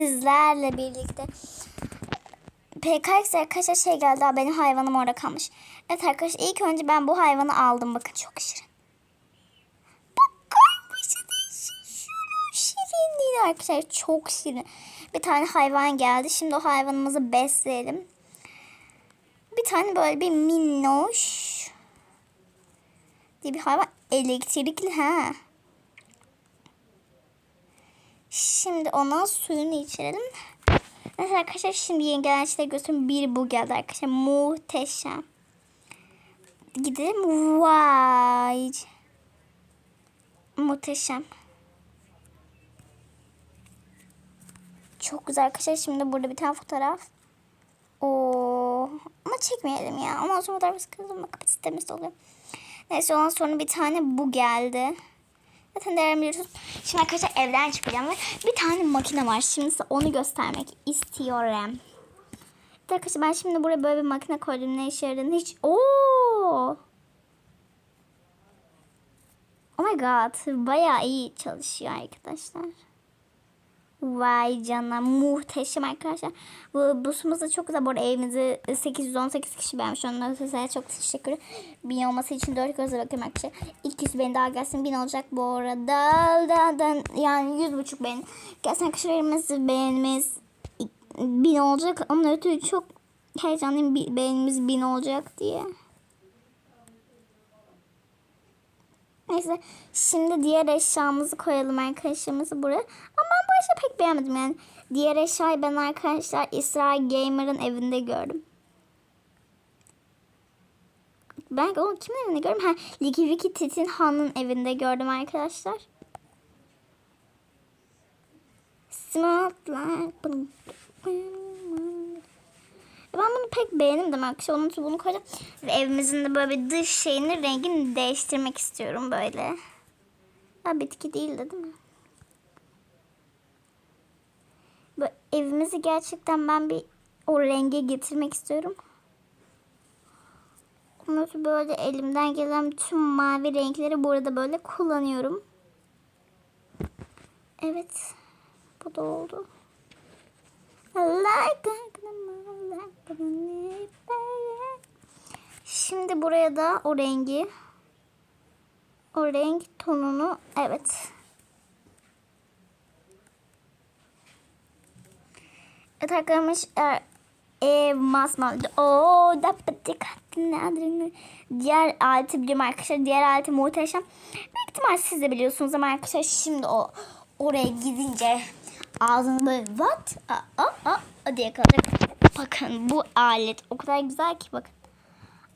sizlerle birlikte PKX arkadaşlar şey geldi abi benim hayvanım orada kalmış. Evet arkadaşlar ilk önce ben bu hayvanı aldım bakın çok şirin. Bakar mısınız? Şunu şirin değil arkadaşlar çok şirin. Bir tane hayvan geldi şimdi o hayvanımızı besleyelim. Bir tane böyle bir minnoş diye bir hayvan elektrikli ha. Şimdi ona suyunu içirelim. Mesela arkadaşlar şimdi yeni gelen şeyleri göstereyim. Bir bu geldi arkadaşlar. Muhteşem. Gidelim. Vay. Muhteşem. Çok güzel arkadaşlar. Şimdi burada bir tane fotoğraf. Oo. Ama çekmeyelim ya. Ondan sonra fotoğrafı sıkıntı kapasitemiz oluyor. Neyse ondan sonra bir tane bu geldi. Zaten değerimi biliyorsunuz. Şimdi arkadaşlar evden çıkacağım ve bir tane makine var. Şimdi size onu göstermek istiyorum. Arkadaşlar ben şimdi buraya böyle bir makine koydum. Ne işe yaradığını hiç... Oo! Oh my god. Bayağı iyi çalışıyor arkadaşlar. Vay canına muhteşem arkadaşlar. Bu busumuz da çok güzel. Bu arada evimizi 818 kişi beğenmiş. Onlara size çok teşekkür ederim. Bin olması için 4 gözle bakıyorum arkadaşlar. 200 beni daha gelsin. 1000 olacak bu arada. Da, da, yani 100 buçuk beğen. Gelsin arkadaşlar evimiz beğenimiz 1000 olacak. Ama ötürü çok heyecanlıyım beğenimiz 1000 olacak diye. Neyse şimdi diğer eşyamızı koyalım arkadaşlarımızı buraya. Ama ben bu eşyayı pek beğenmedim yani. Diğer eşyayı ben arkadaşlar İsrail Gamer'ın evinde gördüm. Ben onu kimin evinde gördüm? Ha, Liki Wiki Titin Han'ın evinde gördüm arkadaşlar. Smart like ben bunu pek beğenmedim arkadaşlar. Onun için bunu koyacağım. Ve evimizin de böyle bir dış şeyini rengini değiştirmek istiyorum böyle. Ha bitki değildi değil mi? Böyle evimizi gerçekten ben bir o renge getirmek istiyorum. Sonra böyle elimden gelen tüm mavi renkleri burada böyle kullanıyorum. Evet. Bu da oldu. I like Şimdi buraya da o rengi o renk tonunu evet. Evet arkadaşlar ev masmavi. Oo da patik Diğer aleti biliyorum arkadaşlar. Diğer aleti muhteşem. Büyük ihtimal siz de biliyorsunuz ama arkadaşlar şimdi o oraya gidince ağzını böyle what? Aa, aa, aa diye kalacak. Bakın bu alet o kadar güzel ki bakın.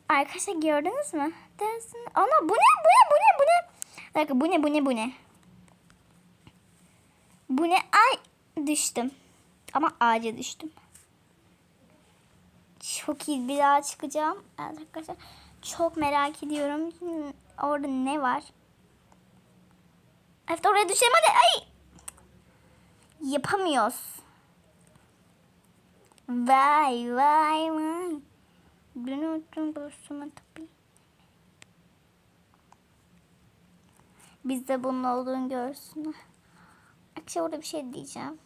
Arkadaşlar gördünüz mü? Dersin. Ana bu ne? Bu ne? Bu ne? Bu ne? Dakika bu ne? Bu ne? Bu ne? Bu ne? Ay düştüm. Ama ağaca düştüm. Çok iyi bir daha çıkacağım. Arkadaşlar. Çok merak ediyorum. Orada ne var? Evet oraya düşelim hadi. Ay. Yapamıyoruz. Vay vay vay. Beni unuttum dostuma tabii. Biz de bunun olduğunu görsünler. Akşam orada bir şey diyeceğim.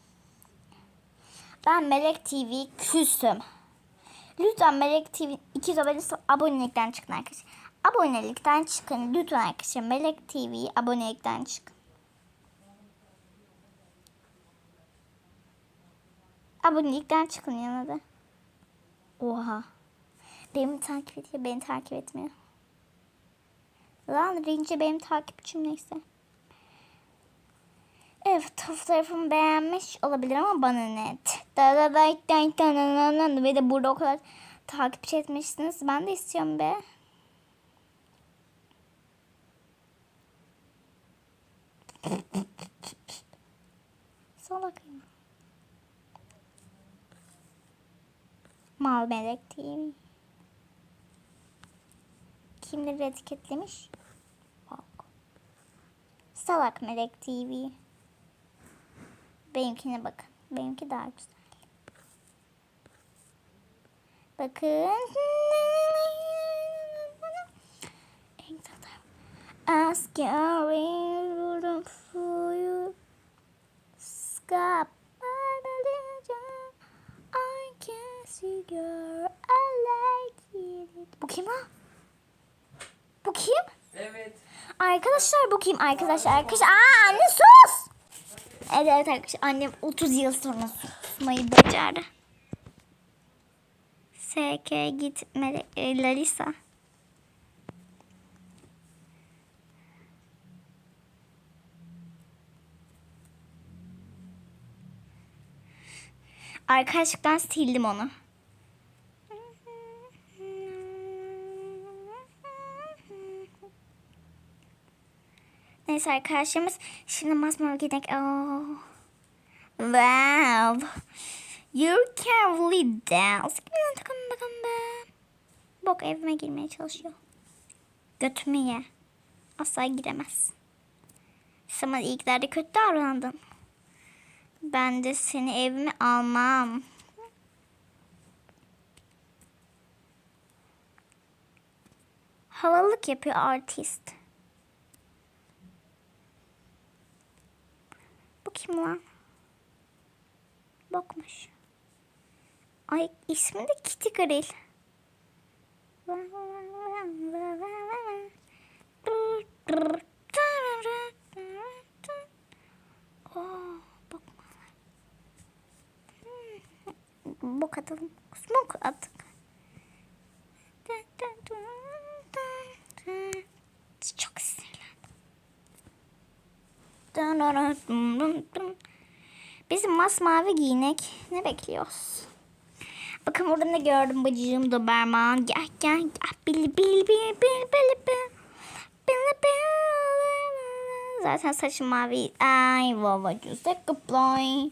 Ben Melek TV küstüm. Lütfen Melek TV 200 abonesi abonelikten çıkın arkadaşlar. Abonelikten çıkın. Lütfen arkadaşlar Melek TV abonelikten çıkın. Abonelikten çıkın yana da. Oha. Beni takip ediyor. Beni takip etmiyor. Lan Rince benim takipçim neyse. Evet fotoğrafımı beğenmiş olabilir ama bana net. Ve de burada o kadar takipçi etmişsiniz. Ben de istiyorum be. Salak ya. Mal melek TV. Kimleri etiketlemiş? Bak. Salak Melek TV. Benimkine bakın. Benimki daha güzel. Bakın. Ask your for you. Scap. Sexy girl. I like it. Bu kim ha? Bu kim? Evet. Arkadaşlar bu kim? Arkadaşlar arkadaşlar. Aa anne sus. Evet evet arkadaşlar annem 30 yıl sonra susmayı becerdi. SK gitme e, Larisa. Arkadaşlıktan sildim onu. Neyse arkadaşlarımız şimdi masmavi gidelim. Oh. Wow. You can really dance. Bok evime girmeye çalışıyor. Götümü ye. Asla giremez. Sen bana ilklerde kötü davrandın. Ben de seni evime almam. Havalılık yapıyor artist. Kim lan? Bakmış. Ay ismi de Kitty Grill. Bok atalım. Smoke attık. Bizim masmavi giyinek. Ne bekliyoruz? Bakın burada ne gördüm bacığım Doberman. Gel gel gel. Bili bili bili bili bili bili. Zaten saçım mavi. Ay baba just like a boy.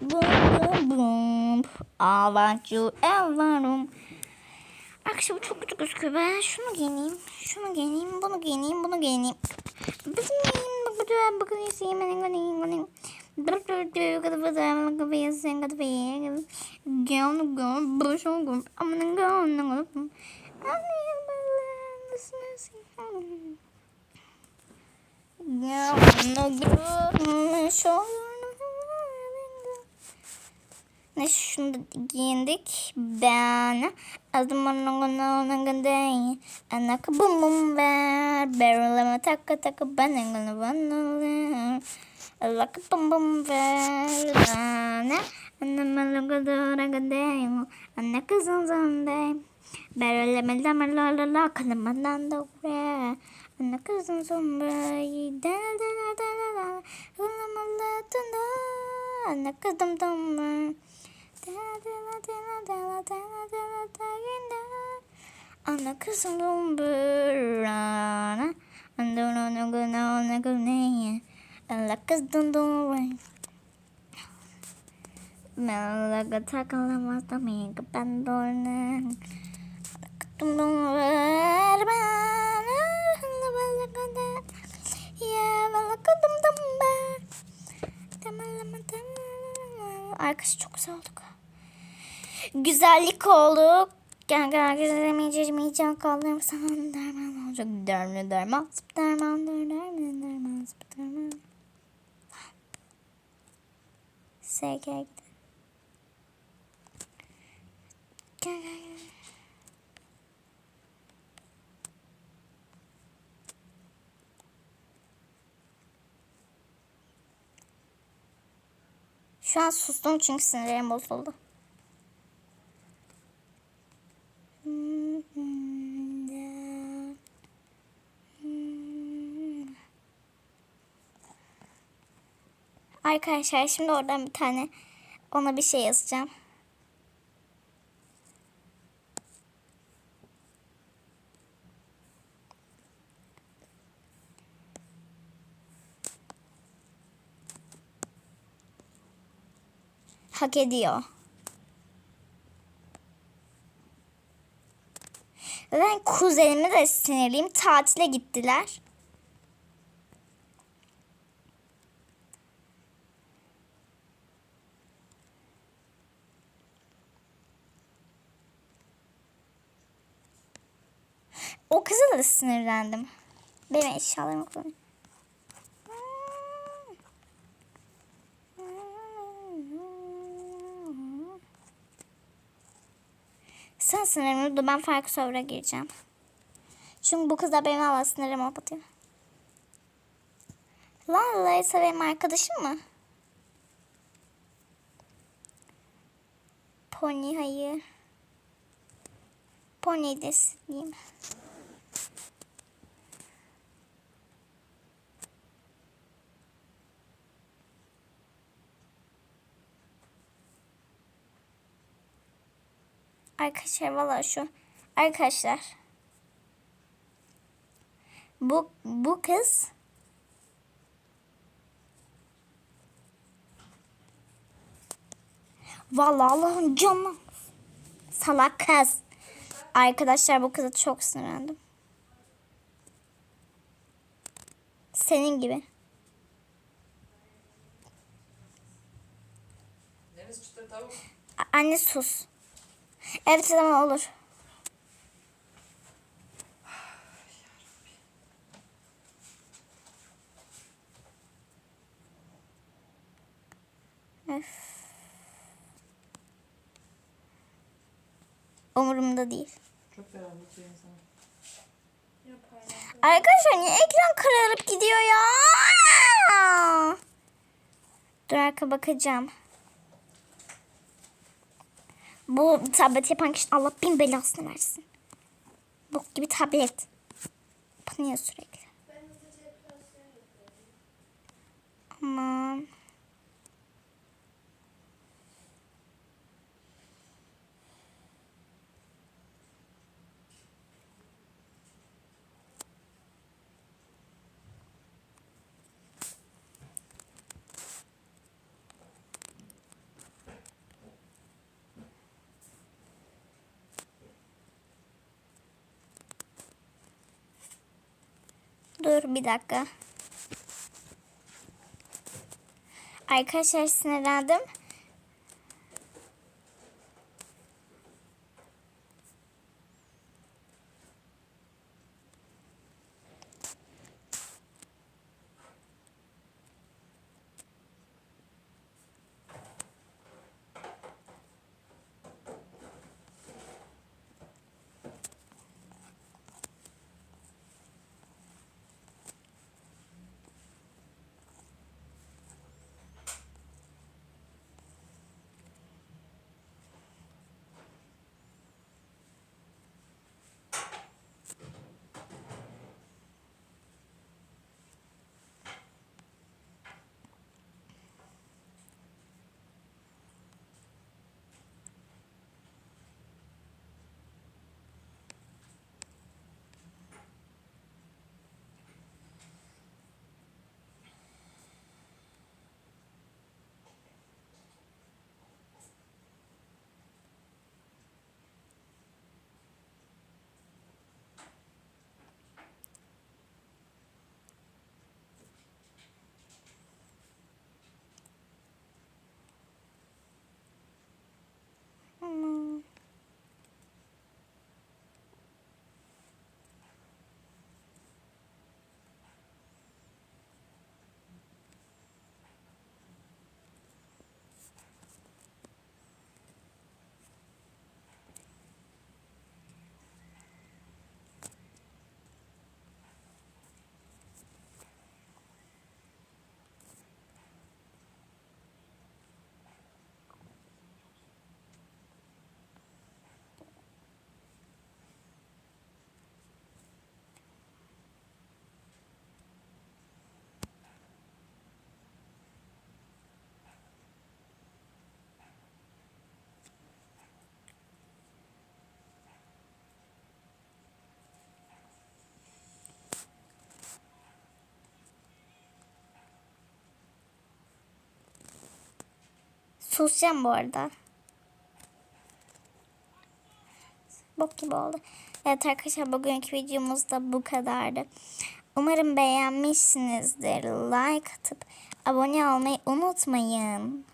Boom boom boom. I want you everyone. Akşam çok kötü gözüküyor be. Şunu giyineyim. Şunu giyineyim. Bunu giyineyim. Bunu giyineyim. Bakın bakın bakın bakın ne şunu da giyindik. Ben adım onun gandayı anak bum bum ver barrelama taka taka bana gana bana like a bum bum ver bana anama lunga dora gandayı anak zan zan day barrelama lama la la la kalamadan da ver anak zan zan bay da da da da da da. Ulama la da da Anaka dum dum. Ana kızım dumbur ana Ando no no go no no go ne Ana kızım dumbur Melaga takalamaz da mi kapandorna Ana kızım dumbur Arkası çok güzel olduk güzellik olduk. Gel gel güzelemeyeceğim kaldım sana derman olacak. Derman derman sıp derman der derman derman sıp derman. SG gel gel gel. Şu an sustum çünkü sinirlerim bozuldu. Arkadaşlar şimdi oradan bir tane ona bir şey yazacağım. Hak ediyor. Ben kuzenime de sinirliyim. Tatile gittiler. O kıza da sinirlendim. Benim eşyalarımı kullanıyor. Sınırımı dur ben farklı server'a gireceğim. Çünkü bu kız da benim Allah sınırımı kapatıyor. Lan Laysa benim arkadaşım mı? Pony hayır. Pony de sileyim. Arkadaşlar valla şu. Arkadaşlar. Bu, bu kız Vallahi Allah'ın canına. Salak kız. Arkadaşlar bu kıza çok sinirlendim. Senin gibi. Deniz çıtır tavuk. A- Anne sus. Evet tamam olur. Öf. Umurumda değil. Çok beraber. Arkadaşlar niye ekran kararıp gidiyor ya? Dur arka bakacağım. Bu tablet yapan kişi Allah bin belasını versin. Bok gibi tablet. Panıyor sürekli. Aman. Dur bir dakika. Arkadaşlar sinirlendim. Susacağım bu arada. Bok gibi oldu. Evet arkadaşlar bugünkü videomuz da bu kadardı. Umarım beğenmişsinizdir. Like atıp abone olmayı unutmayın.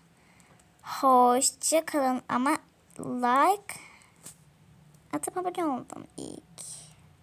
Hoşça kalın ama like atıp abone olun ilk.